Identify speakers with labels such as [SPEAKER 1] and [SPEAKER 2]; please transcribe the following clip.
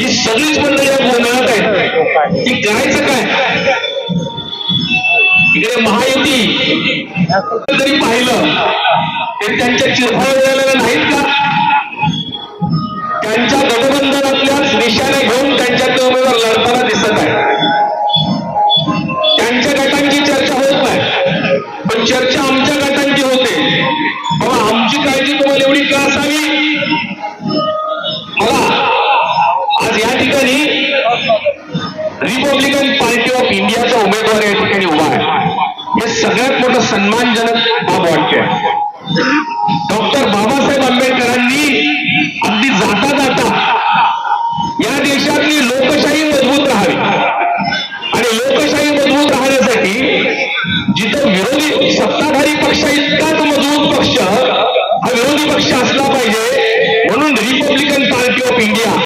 [SPEAKER 1] ही सगळीच मंडळी या गोंधळात आहेत. ती करायचं काय? इकडे महायुती. जरी पाहिलं. ते त्यांच्या चिरफळ मिळालेल्या नाहीत का? त्यांच्या गठबंधनातल्याच निशाने घेऊन त्यांच्या उमेदवार लढताना दिसत आहे त्यांच्या गटांची चर्चा होत नाही. पण चर्चा आमच्या रिपब्लिकन पार्टी ऑफ़ इंडियाचा उमेदवार उम्मेदवार ठिकाणी उभा आहे हे सगळ्यात बाब वाक्य है। डॉक्टर बाबा साहब आंबेडकर जाता जाता या देशातली लोकशाही मज़बूत रहा लोकशाही मज़बूत रहने जित विरोधी सत्ताधारी पक्ष इतकाच मज़बूत पक्ष हा विरोधी पक्ष आलाजे पाहिजे रिपब्लिकन पार्टी ऑफ़ इंडिया